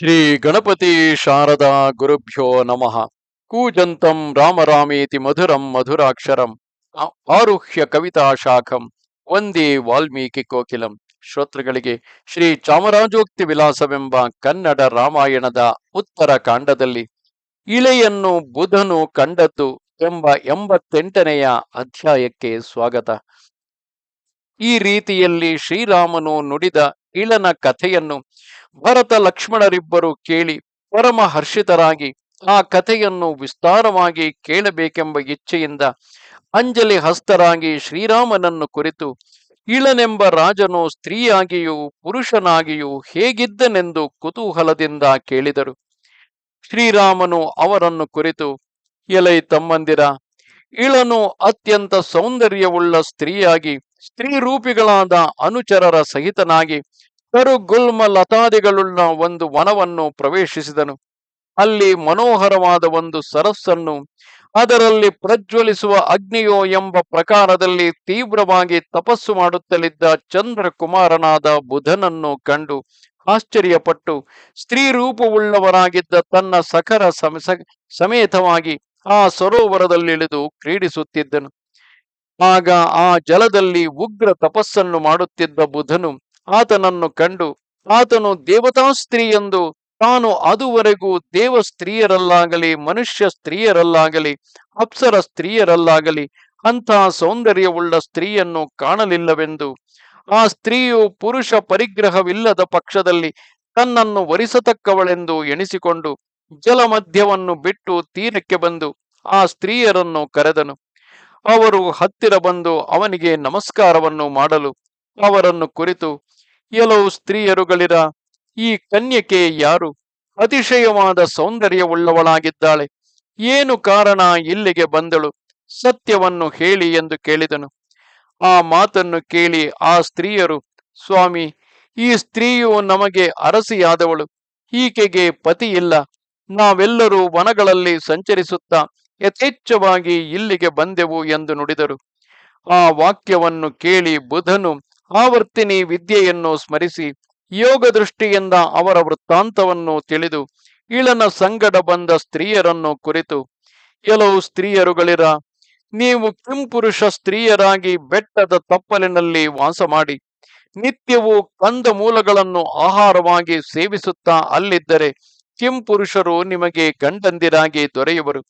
ಶ್ರೀ ಗಣಪತಿ ಶಾರದಾ ಗುರುಭ್ಯೋ ನಮಃ. ಕೂಜಂತಂ ರಾಮರಾಮೇತಿ ಮಧುರಂ ಮಧುರಾಕ್ಷರಂ ಆರುಹ್ಯ ಕವಿತಾ ಶಾಖಂ ಒಂದೇ ವಾಲ್ಮೀಕಿ ಕೋಕಿಲಂ. ಶ್ರೋತೃಗಳಿಗೆ ಶ್ರೀ ಚಾಮರಾಜೋಕ್ತಿ ವಿಲಾಸವೆಂಬ ಕನ್ನಡ ರಾಮಾಯಣದ ಉತ್ತರ ಕಾಂಡದಲ್ಲಿ ಇಳೆಯನ್ನು ಬುಧನು ಕಂಡದ್ದು ಎಂಬ ಎಂಬತ್ತೆಂಟನೆಯ ಅಧ್ಯಾಯಕ್ಕೆ ಸ್ವಾಗತ. ಈ ರೀತಿಯಲ್ಲಿ ಶ್ರೀರಾಮನು ನುಡಿದ ಇಳನ ಕಥೆಯನ್ನು ಭರತ ಲಕ್ಷ್ಮಣರಿಬ್ಬರು ಕೇಳಿ ಪರಮ ಹರ್ಷಿತರಾಗಿ ಆ ಕಥೆಯನ್ನು ವಿಸ್ತಾರವಾಗಿ ಕೇಳಬೇಕೆಂಬ ಇಚ್ಛೆಯಿಂದ ಅಂಜಲಿ ಹಸ್ತರಾಗಿ ಶ್ರೀರಾಮನನ್ನು ಕುರಿತು ಇಳನೆಂಬ ರಾಜನು ಸ್ತ್ರೀಯಾಗಿಯೂ ಪುರುಷನಾಗಿಯೂ ಹೇಗಿದ್ದನೆಂದು ಕುತೂಹಲದಿಂದ ಕೇಳಿದರು. ಶ್ರೀರಾಮನು ಅವರನ್ನು ಕುರಿತು, ಎಲೈ ತಮ್ಮಂದಿರ ಇಳನು ಅತ್ಯಂತ ಸೌಂದರ್ಯವುಳ್ಳ ಸ್ತ್ರೀಯಾಗಿ ಸ್ತ್ರೀ ರೂಪಿಗಳಾದ ಅನುಚರರ ಸಹಿತನಾಗಿ ಕರು ಗುಲ್ಮ ಲತಾದಿಗಳುಳ್ಳ ಒಂದು ವನವನ್ನು ಪ್ರವೇಶಿಸಿದನು. ಅಲ್ಲಿ ಮನೋಹರವಾದ ಒಂದು ಸರಸ್ಸನ್ನು, ಅದರಲ್ಲಿ ಪ್ರಜ್ವಲಿಸುವ ಅಗ್ನಿಯೋ ಎಂಬ ಪ್ರಕಾರದಲ್ಲಿ ತೀವ್ರವಾಗಿ ತಪಸ್ಸು ಮಾಡುತ್ತಲಿದ್ದ ಚಂದ್ರಕುಮಾರನಾದ ಬುಧನನ್ನು ಕಂಡು ಆಶ್ಚರ್ಯಪಟ್ಟು ಸ್ತ್ರೀ ರೂಪವುಳ್ಳವರಾಗಿದ್ದ ತನ್ನ ಸಖರ ಸಮ- ಸಮೇತವಾಗಿ ಆ ಸರೋವರದಲ್ಲಿಳಿದು ಕ್ರೀಡಿಸುತ್ತಿದ್ದನು. ಆಗ ಆ ಜಲದಲ್ಲಿ ಉಗ್ರ ತಪಸ್ಸನ್ನು ಮಾಡುತ್ತಿದ್ದ ಬುಧನು ಆತನನ್ನು ಕಂಡು, ಆತನು ದೇವತಾ ಸ್ತ್ರೀ ಎಂದು ತಾನು ಅದುವರೆಗೂ ದೇವ ಸ್ತ್ರೀಯರಲ್ಲಾಗಲಿ ಮನುಷ್ಯ ಸ್ತ್ರೀಯರಲ್ಲಾಗಲಿ, ಅಪ್ಸರ ಸ್ತ್ರೀಯರಲ್ಲಾಗಲಿ ಅಂತಹ ಸೌಂದರ್ಯವುಳ್ಳ ಸ್ತ್ರೀಯನ್ನು ಕಾಣಲಿಲ್ಲವೆಂದು. ಆ ಸ್ತ್ರೀಯು ಪುರುಷ ಪರಿಗ್ರಹವಿಲ್ಲದ ಪಕ್ಷದಲ್ಲಿ ತನ್ನನ್ನು ವರಿಸತಕ್ಕವಳೆಂದು ಎಣಿಸಿಕೊಂಡು ಜಲಮಧ್ಯವನ್ನು ಬಿಟ್ಟು ತೀರಕ್ಕೆ ಬಂದು ಆ ಸ್ತ್ರೀಯರನ್ನು ಕರೆದನು. ಅವರು ಹತ್ತಿರ ಬಂದು ಅವನಿಗೆ ನಮಸ್ಕಾರವನ್ನು ಮಾಡಲು ಅವರನ್ನು ಕುರಿತು ಕೆಲವು ಸ್ತ್ರೀಯರುಗಳಿರ, ಈ ಕನ್ಯಕೆ ಯಾರು ಅತಿಶಯವಾದ ಸೌಂದರ್ಯವುಳ್ಳವಳಾಗಿದ್ದಾಳೆ? ಏನು ಕಾರಣ ಇಲ್ಲಿಗೆ ಬಂದಳು? ಸತ್ಯವನ್ನು ಹೇಳಿ ಎಂದು ಕೇಳಿದನು. ಆ ಮಾತನ್ನು ಕೇಳಿ ಆ ಸ್ತ್ರೀಯರು, ಸ್ವಾಮಿ, ಈ ಸ್ತ್ರೀಯು ನಮಗೆ ಅರಸಿಯಾದವಳು, ಈಕೆಗೆ ಪತಿಯಿಲ್ಲ. ನಾವೆಲ್ಲರೂ ವನಗಳಲ್ಲಿ ಸಂಚರಿಸುತ್ತಾ ಯಥೇಚ್ಛವಾಗಿ ಇಲ್ಲಿಗೆ ಬಂದೆವು ಎಂದು ನುಡಿದರು. ಆ ವಾಕ್ಯವನ್ನು ಕೇಳಿ ಬುಧನು, ಆವರ್ತಿನಿ ವಿದ್ಯೆಯನ್ನು ಸ್ಮರಿಸಿ ಯೋಗ ದೃಷ್ಟಿಯಿಂದ ಅವರ ವೃತ್ತಾಂತವನ್ನು ತಿಳಿದು, ಇಳನ ಸಂಗಡ ಬಂದ ಸ್ತ್ರೀಯರನ್ನು ಕುರಿತು ಕೆಲವು ಸ್ತ್ರೀಯರುಗಳಿರ, ನೀವು ಕಿಂಪುರುಷ ಸ್ತ್ರೀಯರಾಗಿ ಬೆಟ್ಟದ ತಪ್ಪಲಿನಲ್ಲಿ ವಾಸ ಮಾಡಿ ನಿತ್ಯವೂ ಕಂದ ಮೂಲಗಳನ್ನು ಆಹಾರವಾಗಿ ಸೇವಿಸುತ್ತಾ ಅಲ್ಲಿದ್ದರೆ, ಕಿಂಪುರುಷರು ನಿಮಗೆ ಗಂಡಂದಿರಾಗಿ ದೊರೆಯುವರು.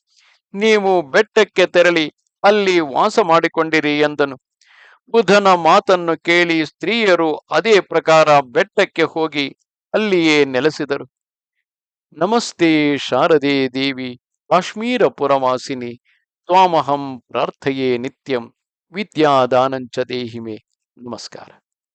ನೀವು ಬೆಟ್ಟಕ್ಕೆ ತೆರಳಿ ಅಲ್ಲಿ ವಾಸ ಮಾಡಿಕೊಂಡಿರಿ ಎಂದನು. ಬುಧನ ಮಾತನ್ನು ಕೇಳಿ ಸ್ತ್ರೀಯರು ಅದೇ ಪ್ರಕಾರ ಬೆಟ್ಟಕ್ಕೆ ಹೋಗಿ ಅಲ್ಲಿಯೇ ನೆಲೆಸಿದರು. ನಮಸ್ತೆ ಶಾರದೆ ದೇವಿ ಕಾಶ್ಮೀರ ಪುರವಾಸಿನಿ ತ್ವಾಮಹಂ ಪ್ರಾರ್ಥೆಯೇ ನಿತ್ಯಂ, ವಿದ್ಯಾದಾನಂಚ ದೇಹಿಮೆ. ನಮಸ್ಕಾರ.